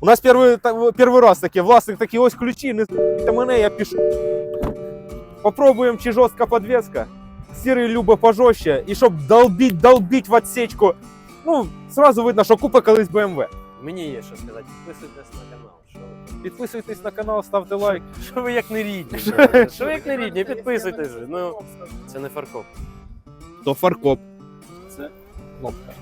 У нас перший, та- перший раз таке, власник такий, ось ключі, не з**те мене, я пішу. Попробуємо, чи жорстка подвеска. Сірий любо пожорстче, і щоб долбіть, долбіть в отсечку. Ну, сразу видно, що купа колись BMW. Мені є що сказати. Підписуйтесь на канал. Що ви? Підписуйтесь на канал, ставте лайк. Що ви як не рідні? Що ви як не рідні? Підписуйтесь. же. Ну, це не фаркоп. То фаркоп. Це кнопка.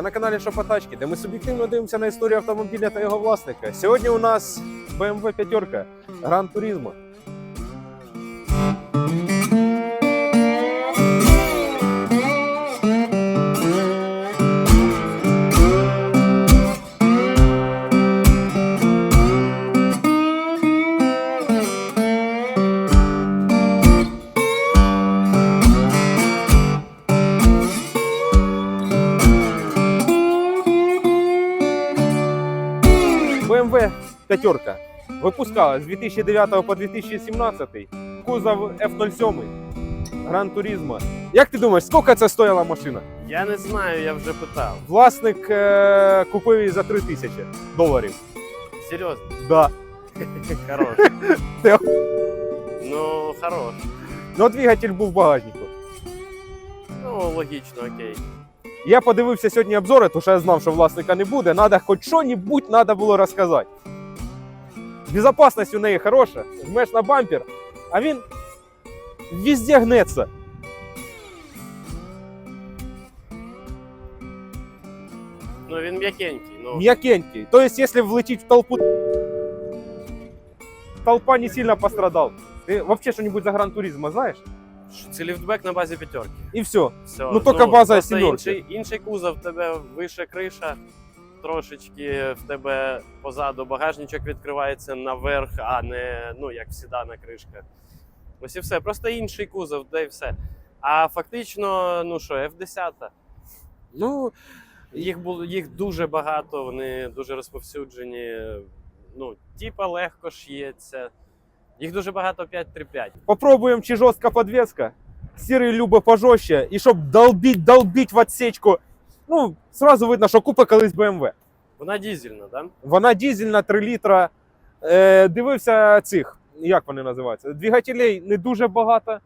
Ви на каналі Шопотачки, де ми суб'єктивно дивимося на історію автомобіля та його власника. Сьогодні у нас BMW 5 Gran Turismo. 5 випускалась з 2009 по 2017, кузов F07 Gran Turismo. Як ти думаєш, скільки це стояла машина? Я не знаю, я вже питав. Власник е- купив її за 3 тисячі доларів. Серйозно, Да. хорош. Ти Ну, хорош. Ну, двигатель був в багажнику. Ну, логічно, окей. Я подивився сьогодні обзори, тому що я знав, що власника не буде. Надо хоч що-небудь треба було розказати. Безопасність у неї хороша, жмеш на бампер, а він везде гнеться. Ну, він м'якенький. Ну, М'якенький. То есть, если влететь в толпу, толпа не сильно пострадал. Ты вообще что-нибудь за Гран Туризма знаешь? це ліфтбек на базі п'ятерки. И все. Все. Ну, тільки база просто сімерки. Інший, інший кузов, тебе вище криша, трошечки в тебе позаду багажничок відкривається наверх, а не ну, як в седана кришка. Ось і все. Просто інший кузов, де і все. А фактично, ну що, F10. Ну, Їх було їх дуже багато, вони дуже розповсюджені. Ну, типа легко шиється. Їх дуже багато 535. попробуем, чи жестко подвеска. Серый любо пожестче. И чтоб долбить, долбить в отсечку. Ну, сразу видно, що купа колись BMW. Вона дізельна, да? Вона дізельна 3 літра. Е, дивився цих, як вони називаються? Двигателей не дуже багато.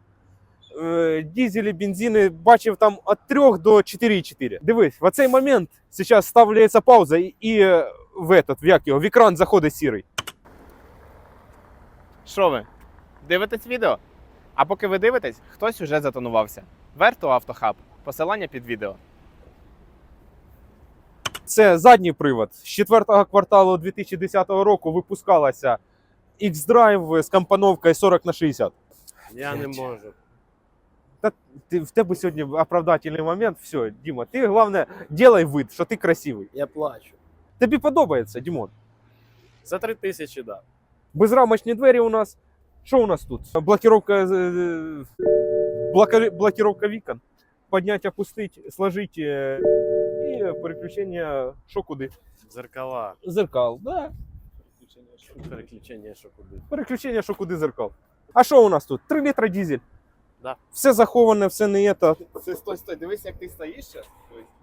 Е, дізелі, бензини бачив там від 3 до 4,4. Дивись, в цей момент зараз ставляється пауза і, і е, в, этот, в, як його, в екран заходить сірий. Що ви? Дивитесь відео? А поки ви дивитесь, хтось уже затонувався. Верту Автохаб. Посилання під відео. Це задній привод. З четвертого кварталу 2010 року випускалася X-Drive з компоновкою 40 на 60. Я не можу. Та ти, в тебе сьогодні оправдательний момент. Все, Діма, ти головне, делай вид, що ти красивий. Я плачу. Тобі подобається, Дімон. За три тисячі, да. Безрамочні двері у нас. Що у нас тут? Блокировка, е, блокировка вікон. Поднять, опустить, сложить е, переключення що куди. Зеркала. Зеркал. Да. Переключення, що куди. Переключення що куди зеркал. А що у нас тут? 3 літра дізель. Да. Все заховане, все не є. та. Це стой, стой, дивись, як ти стоїш зараз.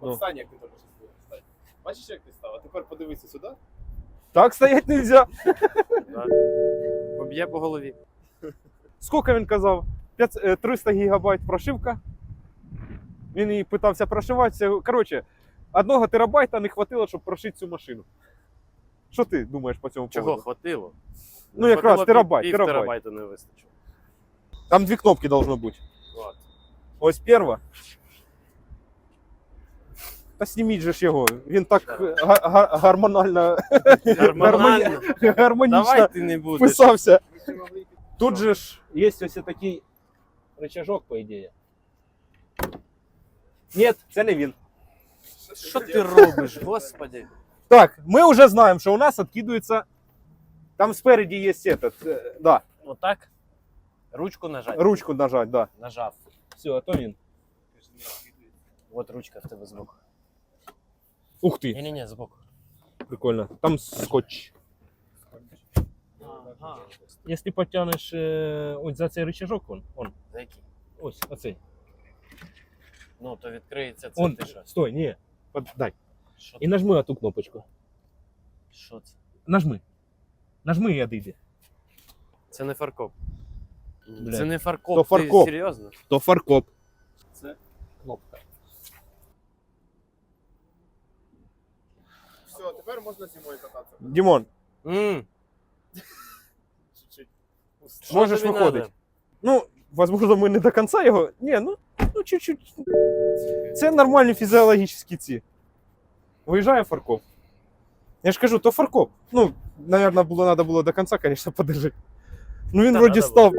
Ну. Стань, як ти що стань. Бачиш, як ти став? А тепер подивися сюди. Так стоять нельзя. Да. Поб'є по голові. Скільки він казав? Е, 300 гігабайт прошивка. Він її питався прошиватися. Коротше, одного терабайта не хватило, щоб прошити цю машину. Що ти думаєш по цьому Чого поводу? хватило? Ну, якраз Хватило терабайт, Пів, терабайт. терабайта не вистачило. Там дві кнопки должно бути. От. Ось перша. Та зніміть же ж його. Він так е, га- га- Гормонально. гармонічно Давай ти не будеш. вписався. Тут же ж є ось такий рычажок, по ідеї. Ні, це не він. Що ти робиш, господи? Так, ми вже знаємо, що у нас відкидується. Там спереді є этот, е, да, Отак. Ручку нажать. ручку нажать, да. Нажав. Все, а то він. От ручка в тебе збоку. Ух ти, Ні-ні-ні, збоку. прикольно. Там скотч. Ага. Якщо потягнеш е, ось за цей рычажок, он, он, За який? ось, оцей. Ну, то відкриється це Он, ти що? стой, ні. Под- Дай. Що, І нажми оту кнопочку. що це? Нажми. Нажми і відійди. Це не фаркоп. Бля. Це не фаркоп. То Ти фаркоп. серйозно? То фаркоп. Це Кнопка. Все, тепер можна зимою кататися. Дімон, М, Чуть-чуть. що Можеш тобі виходить. надо? ну, возможно, ми не до кінця його. Ні, ну, ну чуть-чуть. Це нормальні фізіологічні ці. Виїжджає фаркоп. Я ж кажу, то фаркоп. Ну, наверное, було, надо було до кінця, конечно, подержати. Ну він Та, вроді надо став.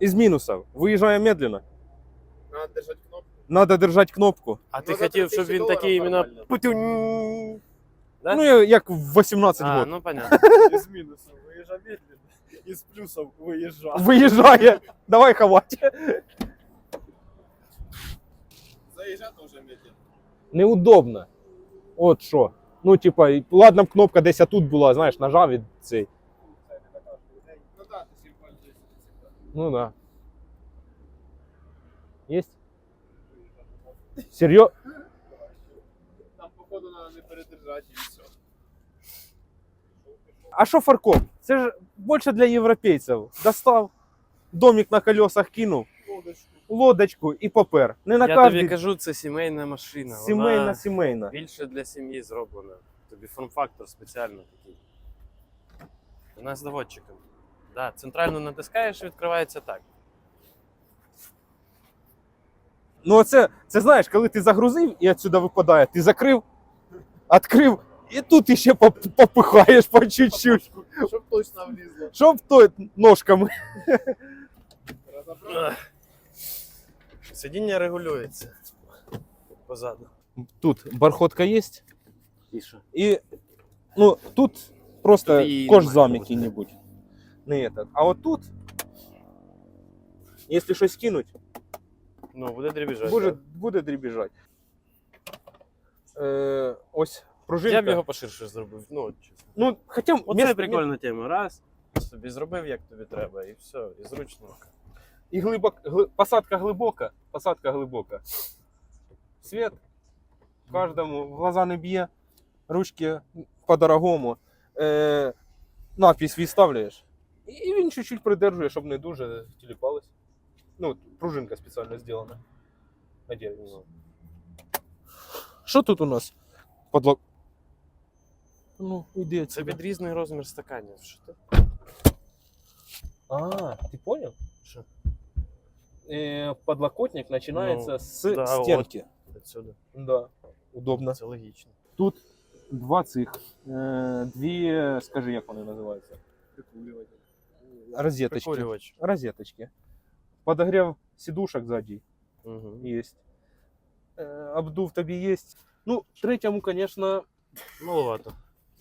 Із мінусів. Виїжджає медленно. Треба держати кнопку. Надо держати кнопку. А ти Ну, за хотів, щоб він доларів такий іменно. нормально. Путюнь. Да? Ну, як в 18 А, років. ну понятно. Із мінусом виїжджав медленно, із плюсом виїжджав. Виїжджає. Давай ховати. Заїжджати вже медленно. Неудобно. От що. Ну, типа, і- ладно б кнопка десь тут була, знаєш, нажав і цей. Ну так, ти всім пользуєшся. Ну да. Есть? Серьезно? Там, походу, треба не передержати і все. А що фаркоп? Це ж більше для європейців. Достав, домик на колесах кинув, Лодочку. лодочку і попер. Не на Я тобі кажу, це сімейна машина. сімейна, Вона сімейна. більше для сім'ї зроблена. Тобі форм-фактор спеціально такий. Вона з доводчиком. Да, центрально натискаєш, і відкривається так. Ну, це, це знаєш, коли ти загрузив і відсюди випадає, ти закрив, відкрив, і тут іще поп- попихаєш по чуть-чуть. Щоб точно влізло. Щоб то ножками. Розібрав. Сидіння регулюється позаду. Тут бархотка є. І що? І ну, тут просто Тут її кожзам немає, який-небудь. Не этот. А от тут, якщо щось кинуть, Ну, буде дрібіжати. буде, да. буде дрібіжати. Е, ось пружинка. Я б його поширше зробив. Ну, чесно. Ну, хоча Оце міс- прикольна тема. Раз, собі зробив, як тобі треба, і все, і зручно. І глибок, гли, посадка глибока, посадка глибока. Світ кожному в глаза не б'є, ручки по-дорогому. Е, напись відставляєш. І він чуть-чуть придержує, щоб не дуже тіліпалось. Ну, пружинка спеціально зроблена. На. Що тут у нас? Подлог. Ну, іди Це отсюда. під різний розмір стаканів. Що ти? А, ти понял? Що? Э, подлокотник начинается Ну, с да, стенки. Отсюди. Да, удобно. Це логічно. Тут два цих, е, дві, скажи, як вони називаються? Розеточки. Прикурювач. Розеточки. Подогрев сидушек сзади Угу. есть. Э, обдув тобі есть. Ну, третьому, конечно, Маловато.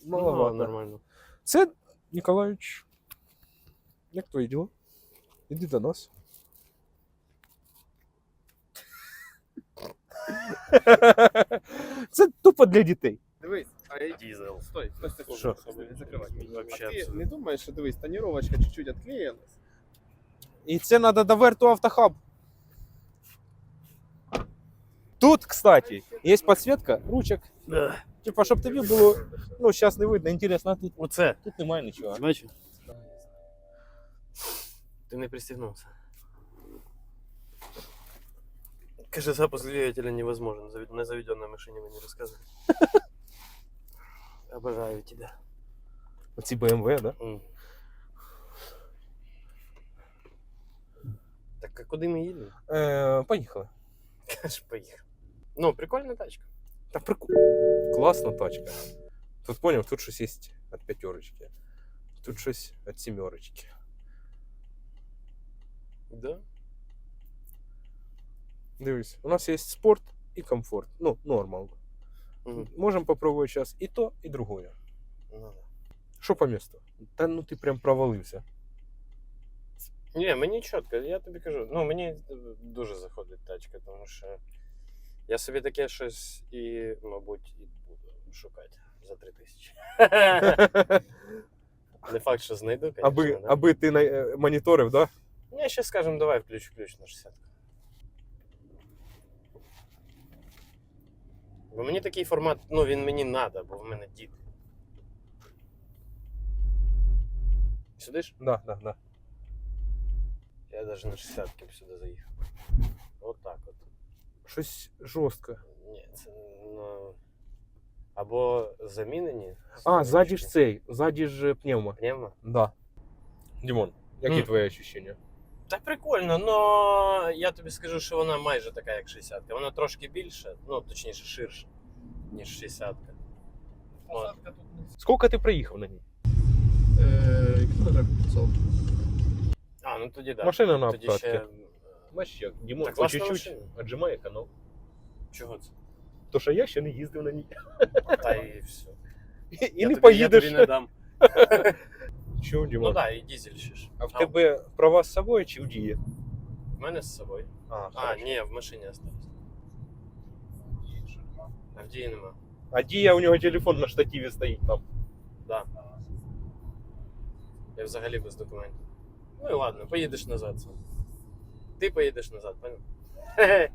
Ну, маловато. нормально. Це, Ніколаївич, як твої діла? Іди до нас. Це тупо для дітей. Дивись, а я... Дізел. Стой, стой, стой, Що? стой, стой, не закривай. Вообще А ти абсолютно. не думаєш, що дивись, тоніровочка чуть-чуть відклеїлась? І це треба до верту автохаб. Тут, кстати, є підсвітка ручок. Да. Типа, щоб тобі було, ну, зараз не видно, інтересно, а тут, Оце. тут немає нічого. Бачиш? Ти не пристегнувся. Каже, запуск двигателя невозможен. Зави- На заведенной машине вы не рассказывали. Обожаю тебя. Оці BMW, да? М. Так а куди ми їдемо? Е, поїхали. Каже, поїхав. Ну, прикольна тачка. Та прикольно. Класна тачка. Тут поняв, тут щось є від п'ятерочки. Тут щось від сімерочки. Да? Дивись, у нас є спорт і комфорт. Ну, нормал. Мгм. Можемо попробувати зараз і то, і другое. Ну, да. Що по місту? Та ну ти прям провалився. Ні, мені чітко, я тобі кажу. Ну, мені дуже заходить тачка, тому що Я собі таке щось і, мабуть, і буду шукати за три тисячі. Не факт, що знайду, звісно. Аби, да? аби ти на... Е, моніторив. Да? Ні, ще скажемо, давай включ-ключ на 60. Бо мені такий формат, ну він мені треба, бо в мене дід. Сюди ж? Да, да, да. Я навіть на 60 сюди заїхав. От так от. Щось жорстко. Ні, це ну. Або замінені. А, ззаді ж цей, ззаді ж пневма. Пневмо. Да. Дімон, які Мгм. твої ощущення? Так прикольно, но я тобі скажу, що вона майже така, як 60-ка. Вона трошки більша, ну точніше ширша, ніж 60-ка. От. Скільки ти проїхав на ній? Е, кілометрів 500. А, ну тоді так. Да. Машина на Тоді обкатці. ще. Бачиш як, Дімон Так по класна чуть-чуть машина. отжимає канал. Чого це? То що я ще не їздив на ній. Та і все. І я не тобі, поїдеш. Я тобі не дам. Чого, Ну Дімон? так, да, і дізель ще ж. А в тебе права з собою чи в дії? В мене з собою. А, А, хорошо. ні, в машині осталось. А в дії нема. а дія у нього телефон на штативі стоїть там. Да. Я взагалі без документів. Ну і ладно, поїдеш назад сам. Ти поїдеш назад, понял?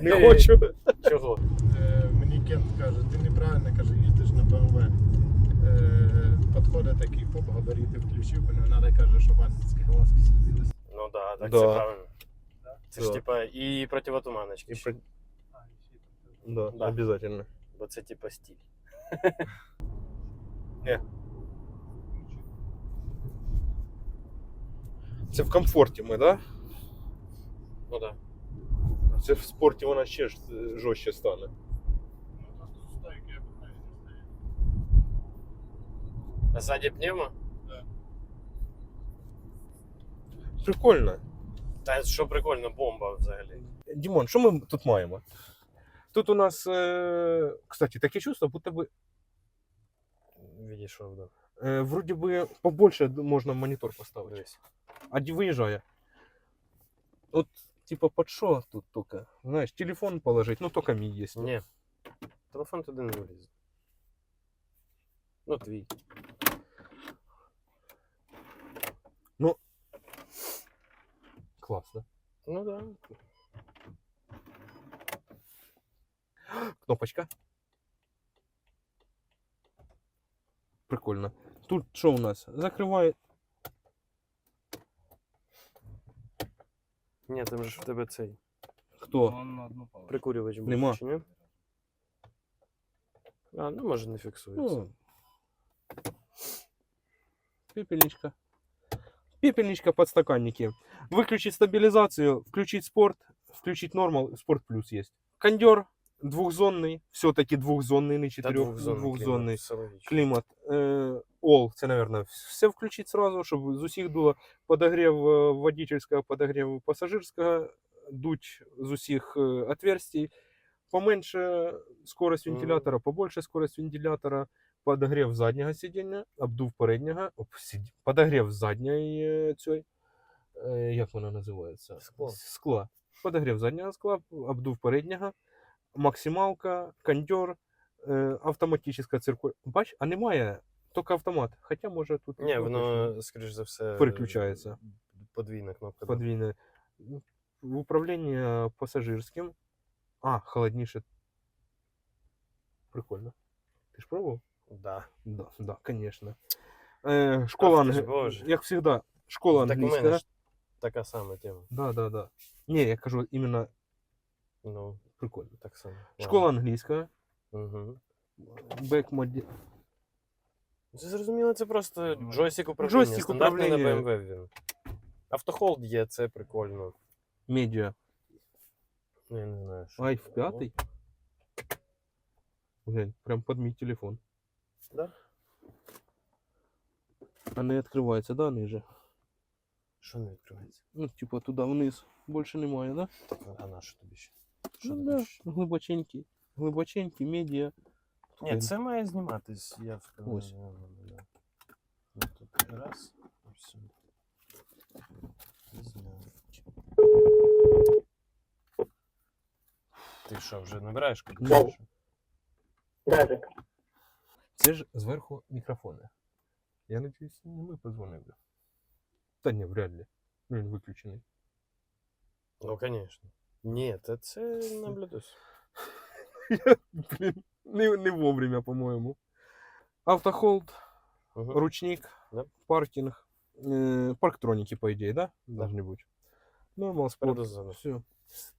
Не Е. хочу. Чого? Е, мені Кент каже, ти неправильно каже, їздиш на БМВ. Е, підходить такий поп, габарити включив, бо не треба каже, щоб антицькі глазки світилися. Ну да, так Да. це правильно. Це ж типа і противотуманочки. І Да, Да. обязательно. Бо це типа стиль. Це в комфорті ми, да? Ну да. Це в спорті вона ще ж е, жорстче стане. А ззаді пневмо? Прикольно. Та що прикольно, бомба взагалі. Дімон, що ми тут маємо? Тут у нас, е, кстати, таке чувство, будто би Відійшов, да. е, вроді би побольше можна монітор поставити. Дивись. А ді- виїжджає. От, типа, під що тут тільки? Знаєш, телефон положить, ну тільки мій є. Ні. Телефон туди не влізе. Ну, твій. Класно. Ну да. Кнопочка. Прикольно. Тут що у нас? Закриває. Ні, там же ж в тебе цей Хто? прикурювач був. Нема. Чи ні? А, ну може не фіксується. Ну, пепельничка. Пепельничка, подстаканники. Выключить стабилизацию, включить спорт, включить нормал, спорт плюс есть. Кондер двухзонный, все-таки двухзонный, не Та четырех, двохзонний двухзонный. клімат, все логічно. All, це, наверное, все включить сразу, щоб з усіх дуло подогрів е, водительського, подогрів пасажирського, дуть з усіх е, отверстий. Поменше скорость вентилятора, побольше скорость вентилятора, подогрів заднього сидіння, обдув переднього, подогрів задньої е, цієї, як вона називається? Скло. Скла. Подогрів заднього скла, обдув переднього, максималка, кондьор, автоматична циркуляція. Бач, а немає, тільки автомат. Хоча може тут Ні, воно, скоріш за все, Переключається. Подвійна кнопка. да. подвійне. В управлінні пасажирським. А, холодніше. Прикольно. Ти ж пробував? Да. Да, да, конечно. Е, школа Ах ти ж. Боже. Як завжди, школа Так у англійська. ж така сама тема. Да, да, да. Ні, я кажу іменно Ну, прикольно. так само. Школа англійська. Угу. Бек. Це зрозуміло, це просто джойстик управління. Джойстик Стандартний управління. на BMW він. Автохолд є, це прикольно. медіа. Ну, я не знаю. Що Ай, в п'ятий. Глянь, прям под мій телефон. Да? А не відкривається, да, ниже? Що не відкривається? Ну, типа туди вниз. Більше немає, да? А на що тобі ще? Що Ну, ти да. хочеш? Глибоченький. Глибоченький, медіа. Ні, це має зніматись, я впевнений. Ось. Да, да, да. Ну, тут раз, і все. Зняв. Ти що, вже набираєш куди? Да. Що? Це ж зверху мікрофони. Я надіюсь, не ми позвонили. Та ні, вряд ли. Він виключений. Ну, звісно. Ні, та це на Bluetooth. Блін, не, не вовремя, по-моєму. Автохолд, Мгм. ручник, Да. паркинг. Э, парктроники, по идее, да? Да. Должны быть. Нормал, спорт. Фотозона. Все.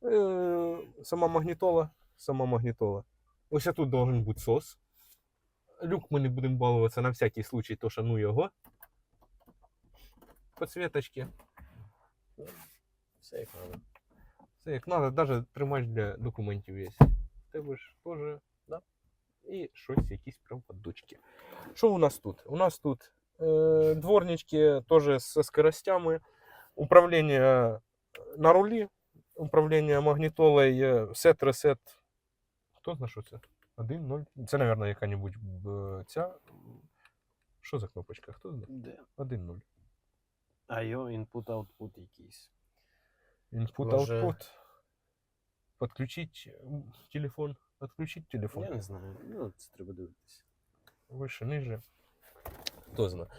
Э, сама магнітола. Сама магнітола. Ось тут должен бути сос. Люк ми не будемо балуватися на всякий случай, то шану його. Подсветочки. Все як надо. Це як надо, навіть тримач для документів є. В Тебе ж теж, да? І щось, якісь прям поддочки. Що у нас тут? У нас тут е, дворнички теж зі скоростями, управління на рулі, управління магнітолою, сет ресет. Хто знає, що це? 1, 0. Це, мабуть, яка-небудь е, ця. Що за кнопочка? Хто знає? Де? 1, 0. IO input output якийсь. Input, Може- output. Подключить телефон. Отключить телефон. Я не знаю. Ну, це треба дивитися. Выше, ниже. Кто знает.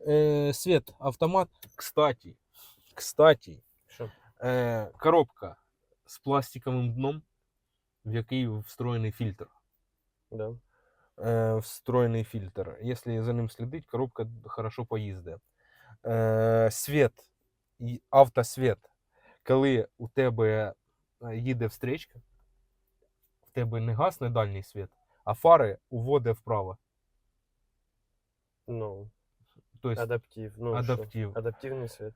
Э, свет, автомат. Кстати, кстати, Що? э, коробка з пластиковим дном, в який встроєний фільтр. Да. Э, встроєний фільтр. Якщо за ним слідить, коробка хорошо поїздить. Е, світ, і автосвіт. Коли у тебе е, їде встречка, в тебе не гасне дальній світ, а фари уводить вправо. Ну, Тобто, адаптив. Ну, що? Адаптивний світ.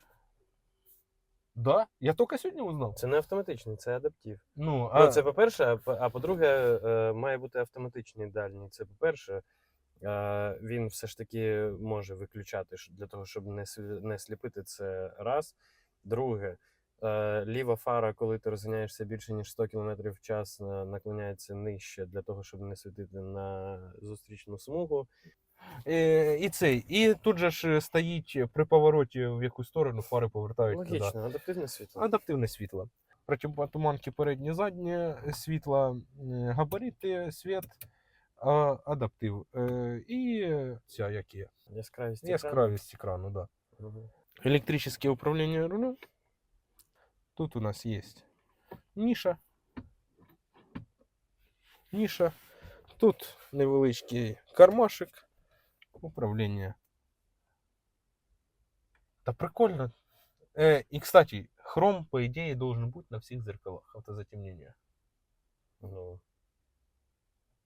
Да? Я тільки сьогодні узнав. Це не автоматичний, це адаптив. Ну, а... Ну, це по-перше, а по- а по-друге, е, має бути автоматичний дальній. Це по-перше, е, він все ж таки може виключати для того, щоб не, сліпити це раз. Друге, ліва фара, коли ти розганяєшся більше ніж 100 км в час, е, наклоняється нижче для того, щоб не світити на зустрічну смугу. Е, і цей. І тут же ж стоїть при повороті в яку сторону фари повертають. туди. Логічно, адаптивне світло. Адаптивне світло. Противотуманки передні, задні світла, е, габарити, світ, адаптив. Е, І ця як є. Яскравість. екрану. Яскравість екрану, да. Мгм. Электрическое управление рулем. Тут у нас есть ниша. Ниша. Тут невеличкий кармашек. Управління. Та прикольно. Э, и, кстати, хром, по идее, должен быть на всех зеркалах автозатемнения. Ну,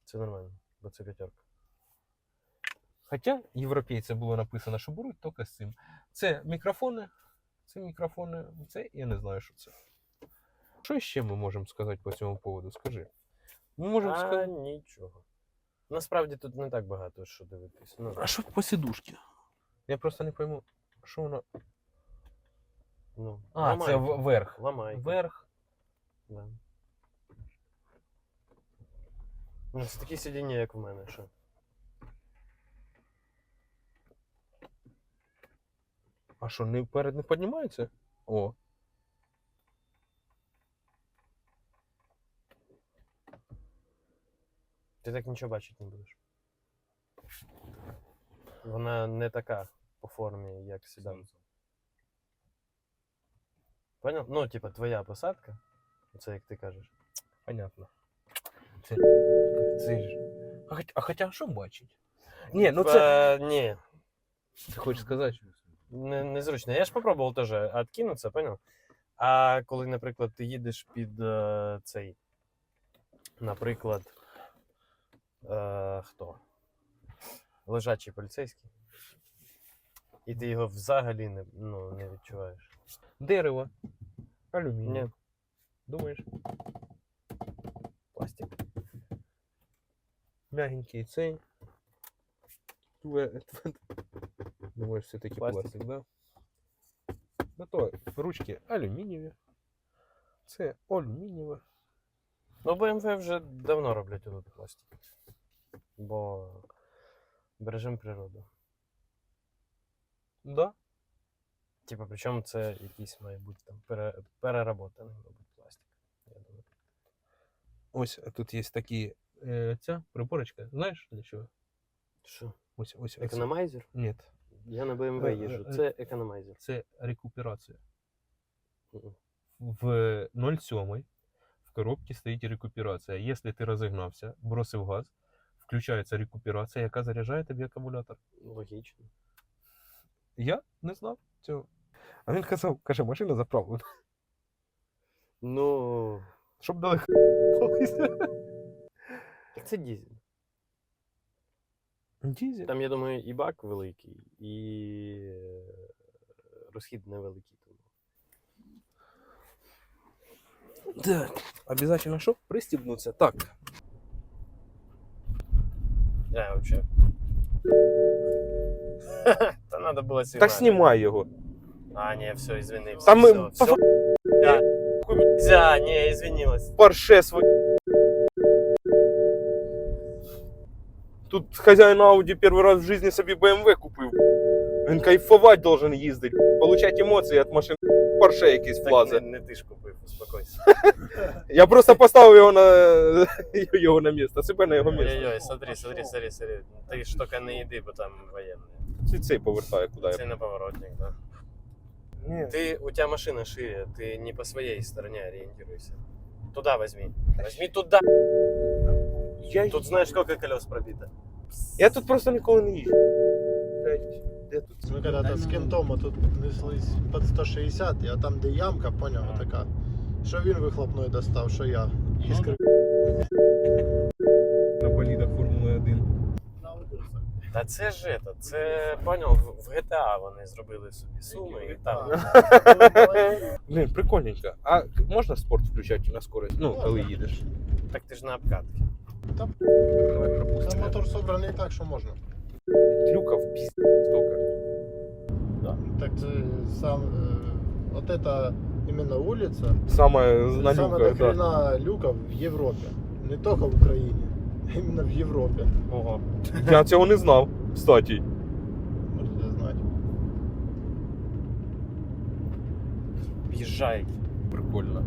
це нормально, бо це п'ятерка. Хоча європейці було написано, що беруть тільки з цим. Це мікрофони. Це мікрофони. Це я не знаю, що це. Що ще ми можемо сказати по цьому поводу? Скажи. Ми можемо А сказати. нічого. Насправді тут не так багато що дивитись. Ну, А що по сідушці? Я просто не пойму, що воно. ну, А, ламайка. це верх. Ламайка. Верх. Да. Ну, це такі сидіння, як в мене, що. А що, не вперед не піднімається? О. Ти так нічого бачити не будеш. Вона не така по формі, як седан. Понял? Ну, типа, твоя посадка. Це як ти кажеш. Понятно. Це, це ж. А, хоч- а хоча що бачить? Ні, ну це. Е, ні, Ти хочеш сказати? Не, незручно. Я ж попробував теж откинутися, понял? А коли, наприклад, ти їдеш під е, цей, наприклад, е, хто? Лежачий поліцейський. І ти його взагалі не, ну, не відчуваєш. Дерево. Алюміній. Ні, Думаєш? пластик. Мягенький цей. Тве- тве- Думаєш, все-таки Пластик. пластик, да? Ну то ручки алюмінієві. Це алюмінієве. Ну, BMW вже давно роблять тут пластик. Бо бережемо природу. Да? Типа, причому це якийсь має бути там пере, переработаний, мабуть, пластик. Я думаю. Ось тут є такі. Е, ця приборочка. Знаєш для чого? Що? Ось, ось. ось. Економайзер? Ні. Я на BMW Е, їжджу. е, Це економайзер. Це рекуперація. Мгм. В 0,7 коробці стоїть рекуперація. Якщо ти розігнався, бросив газ, включається рекуперація, яка заряджає тобі акумулятор. Логічно. Я не знав цього. А він казав, каже, машина заправлена. Ну, Щоб дали так це дізель. Дізель. Там, я думаю, і бак великий, і е, розхід невеликий. Так. Обязательно що? Пристібнуться. Так. Я вообще. Та надо було сигнати. Так знімай його. А, ні, все, извинився. Там все, ми- все. Да. Нельзя, не, извинилась. Порше свой. Тут хазяїн Ауді перший раз в житті собі BMW купив. Він кайфувати должен їздити, получати емоції від машин. Порше якийсь Так не, влазить. не ти ж купив, успокойся. Я просто поставив його на його на місце, себе на його місце. Ой-ой-ой, смотри, смотри, смотри, смотри. Ти ж тільки не йди, бо там воєнний. Чи цей повертає куди Це на поворотник, да. я. Ты, у тебя машина шире, ты не по своей стороне ориентируйся. Туда возьми. Возьми туда. Я, Тут знаешь, сколько колес пробито. я тут просто ніколи не їжджу. Блядь, Де тут? Ми коли-то з кентом тут неслись під 160, а там де ямка, поняв, така. Що він вихлопною достав, що я. Іскри. На болідах Формули 1. Та це ж это, це понял, в GTA вони зробили собі суми і там. Блін, прикольненько. А можна спорт включати на скорость? Ну, коли їдеш. Так ти ж на обкатці. Давай Там пропустимо. мотор собраний так, що можна. Люка в пізд столько. Так це сам, е, от это именно улица, Саме на Саме люках, да. дохрена люков в Європі. Не тільки в Україні, а іменно в Європі. Ого. Я цього не знав, кстати. Можете знати. В'їжджай. Прикольно.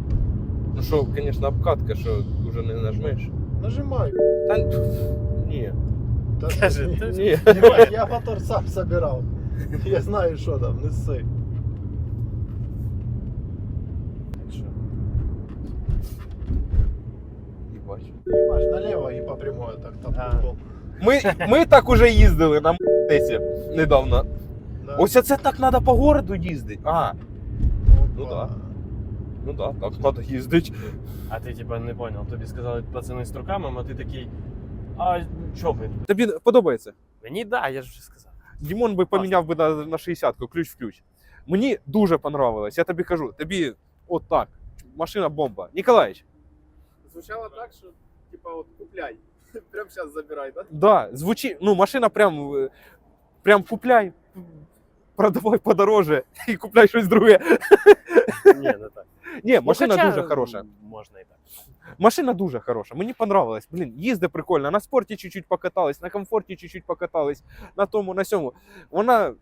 Ну що, звісно, обкатка, що вже не нажмеш. Нажимай. Та ні. Та Каже, ні. ти- Ні. Я, мотор сам собирав. Я знаю, що там, не сси. Понимаешь, налево і по прямой так там А. футбол. Ми, ми так уже їздили на Тесі недавно. Да. Ось це так треба по городу їздити. А, ну Опа. да. ну да, так треба їздити. А ти типа не понял, тобі сказали пацани з труками, а ти такий. А чо ми? Тобі подобається? Мені да, я ж вже сказав. Дімон би поміняв би на, на 60-ку, ключ в ключ. Мені дуже понравилось, я тобі кажу, тобі от так. Машина бомба. Ніколаїч, Звучало так, що типа от купляй. Прямо зараз забирай, так? да, звучить, ну машина прям, е, прям купляй, продавай подороже і купляй щось друге. Ні, не так. Ні, машина Ну, хоча, дуже хороша. Можна і так. Машина дуже хороша. Мені понравилось. Блін, їзди прикольно. На спорті чуть-чуть покатались, на комфорті чуть-чуть покатались, на тому, на сьому. Вона.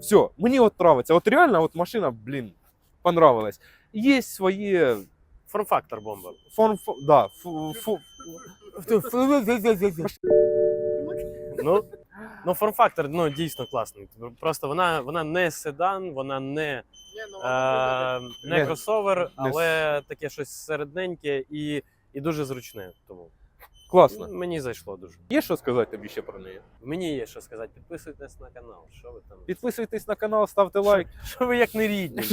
Все, мені от нравиться. От реально, от машина, блін, понравилась. Є свої Форм-фактор бомба. форм. фо- Да, фу, фу, Ну, ну форм-фактор ну, дійсно класний. Просто вона, вона не седан, вона не, ну, е, не Не- кросовер, не але таке щось середненьке і, і дуже зручне. Тому Класно. мені зайшло дуже. Є що сказати тобі ще про неї? Мені є що сказати. Підписуйтесь на канал. Що ви там? Підписуйтесь на канал, ставте лайк. Що ви як не рідні?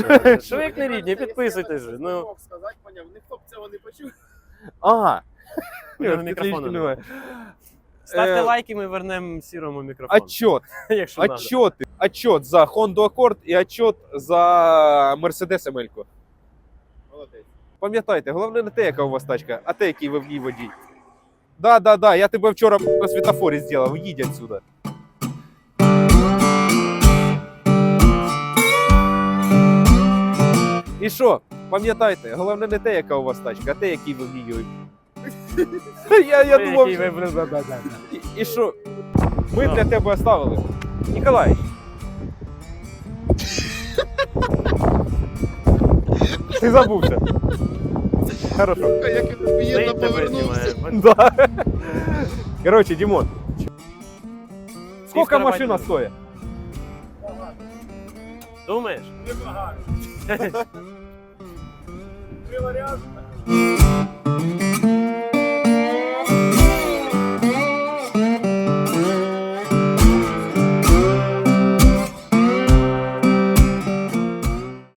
Що ви як не рідні? Підписуйтесь. же. Ну, мог сказати, поняв, ніхто б цього не почув. А! У ставте Е, лайки, ми вернемо сірому мікрофон. Отчет. Якщо надо. Отчет за Honda Accord і отчет за Mercedes ML. Молодець. Пам'ятайте, головне не те, яка у вас тачка, а те, який ви в ній водій. Да, да, да, я тебе вчора на світофорі зробив, їдь отсюда. І що? Пам'ятайте, головне не те, яка у вас тачка, а те, який ви в ній. Я, я Ви думав, які що- ви- бла-бла-бла-бла. і, і що? Ми для тебе оставили. Ніколай. Ти забувся. Хорошо. Як він Стоїть вмієнно тебе повернувся. знімає. Да. Короче, Димон. Сколько Півтора машина години. стоит? Думаєш? Криворяжка.